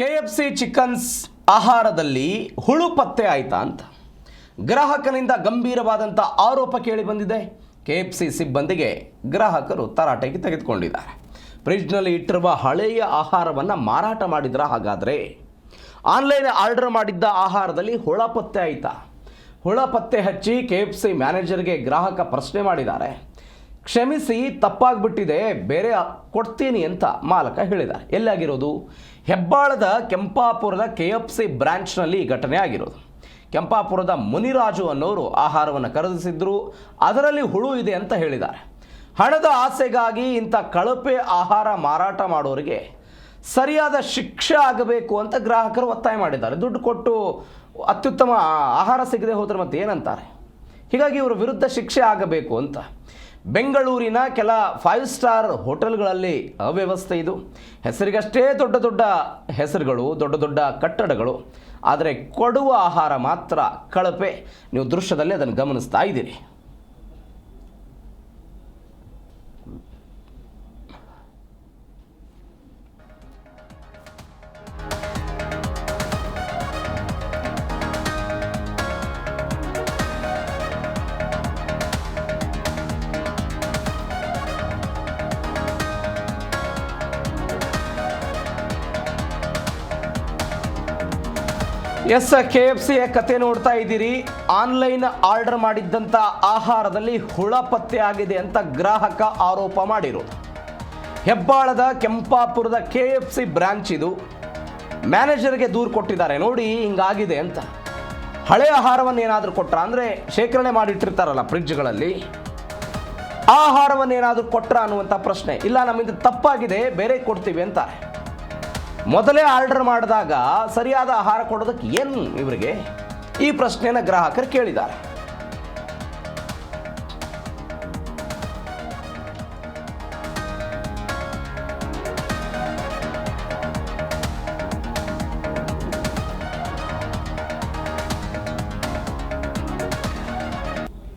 K F C chickens ಆಹಾರದಲ್ಲಿ ಹುಳು ಪತ್ತೆ ಆಯಿತಾ ಅಂತ. ಗ್ರಾಹಕನಿಂದ ಗಂಭೀರವಾದಂಥ ಆರೋಪ ಕೇಳಿ ಬಂದಿದೆ. ಕೆ ಎಫ್ ಸಿ ಸಿಬ್ಬಂದಿಗೆ ಗ್ರಾಹಕರು ತರಾಟೆಗೆ ತೆಗೆದುಕೊಂಡಿದ್ದಾರೆ. ಫ್ರಿಡ್ಜ್ನಲ್ಲಿ ಇಟ್ಟಿರುವ ಹಳೆಯ ಆಹಾರವನ್ನು ಮಾರಾಟ ಮಾಡಿದ್ರ ಹಾಗಾದರೆ? ಆನ್ಲೈನ್ ಆರ್ಡರ್ ಮಾಡಿದ್ದ ಆಹಾರದಲ್ಲಿ ಹುಳ ಪತ್ತೆ ಆಯ್ತಾ? ಹುಳ ಪತ್ತೆ ಹಚ್ಚಿ ಕೆ ಎಫ್ ಸಿ ಮ್ಯಾನೇಜರ್ಗೆ ಗ್ರಾಹಕ ಪ್ರಶ್ನೆ ಮಾಡಿದ್ದಾರೆ. ಕ್ಷಮಿಸಿ, ತಪ್ಪಾಗ್ಬಿಟ್ಟಿದೆ, ಬೇರೆ ಕೊಡ್ತೀನಿ ಅಂತ ಮಾಲಕ ಹೇಳಿದ. ಎಲ್ಲಾಗಿರೋದು ಹೆಬ್ಬಾಳದ ಕೆಂಪಾಪುರದ ಕೆ ಎಫ್ ಸಿ ಬ್ರಾಂಚ್ನಲ್ಲಿ ಈ ಘಟನೆ ಆಗಿರೋದು. ಕೆಂಪಾಪುರದ ಮುನಿರಾಜು ಅನ್ನೋರು ಆಹಾರವನ್ನು ಖರೀದಿಸಿದ್ರು, ಅದರಲ್ಲಿ ಹುಳು ಇದೆ ಅಂತ ಹೇಳಿದ್ದಾರೆ. ಹಣದ ಆಸೆಗಾಗಿ ಇಂಥ ಕಳಪೆ ಆಹಾರ ಮಾರಾಟ ಮಾಡೋರಿಗೆ ಸರಿಯಾದ ಶಿಕ್ಷೆ ಆಗಬೇಕು ಅಂತ ಗ್ರಾಹಕರು ಒತ್ತಾಯ ಮಾಡಿದ್ದಾರೆ. ದುಡ್ಡು ಕೊಟ್ಟು ಅತ್ಯುತ್ತಮ ಆಹಾರ ಸಿಗದೆ ಹೋದ್ರೆ ಮತ್ತೆ ಏನಂತಾರೆ ಹೀಗಾಗಿ ಇವರ ವಿರುದ್ಧ ಶಿಕ್ಷೆ ಆಗಬೇಕು ಅಂತ. ಬೆಂಗಳೂರಿನ ಕೆಲ ಫೈವ್ ಸ್ಟಾರ್ ಹೋಟೆಲ್ಗಳಲ್ಲಿ ಅವ್ಯವಸ್ಥೆ ಇದು. ಹೆಸರಿಗಷ್ಟೇ ದೊಡ್ಡ ದೊಡ್ಡ ಹೆಸರುಗಳು, ದೊಡ್ಡ ದೊಡ್ಡ ಕಟ್ಟಡಗಳು. ಆದರೆ ಕೊಡುವ ಆಹಾರ ಮಾತ್ರ ಕಳಪೆ. ನೀವು ದೃಶ್ಯದಲ್ಲಿ ಅದನ್ನು ಗಮನಿಸ್ತಾ ಇದ್ದೀರಿ. ಎಸ್ ಕೆ ಎಫ್ ಸಿಯ ಕತೆ ನೋಡ್ತಾ ಇದ್ದೀರಿ. ಆನ್ಲೈನ್ ಆರ್ಡರ್ ಮಾಡಿದ್ದಂಥ ಆಹಾರದಲ್ಲಿ ಹುಳ ಪತ್ತೆ ಆಗಿದೆ ಅಂತ ಗ್ರಾಹಕ ಆರೋಪ ಮಾಡಿರೋದು ಹೆಬ್ಬಾಳದ ಕೆಂಪಾಪುರದ ಕೆ ಎಫ್ ಸಿ ಬ್ರಾಂಚ್ ಇದು. ಮ್ಯಾನೇಜರ್ಗೆ ದೂರು ಕೊಟ್ಟಿದ್ದಾರೆ. ನೋಡಿ, ಹಿಂಗಾಗಿದೆ ಅಂತ. ಹಳೆ ಆಹಾರವನ್ನು ಏನಾದರೂ ಕೊಟ್ರ ಅಂದರೆ ಶೇಖರಣೆ ಮಾಡಿಟ್ಟಿರ್ತಾರಲ್ಲ ಫ್ರಿಡ್ಜ್ಗಳಲ್ಲಿ ಆಹಾರವನ್ನು ಏನಾದರೂ ಕೊಟ್ರ ಅನ್ನುವಂಥ ಪ್ರಶ್ನೆ. ಇಲ್ಲ, ನಮ್ಮಿಂದ ತಪ್ಪಾಗಿದೆ, ಬೇರೆ ಕೊಡ್ತೀವಿ ಅಂತಾರೆ. ಮೊದಲೇ ಆರ್ಡರ್ ಮಾಡಿದಾಗ ಸರಿಯಾದ ಆಹಾರ ಕೊಡೋದಕ್ಕೆ ಏನು ಇವರಿಗೆ? ಈ ಪ್ರಶ್ನೆಯನ್ನು ಗ್ರಾಹಕರು ಕೇಳಿದ್ದಾರೆ.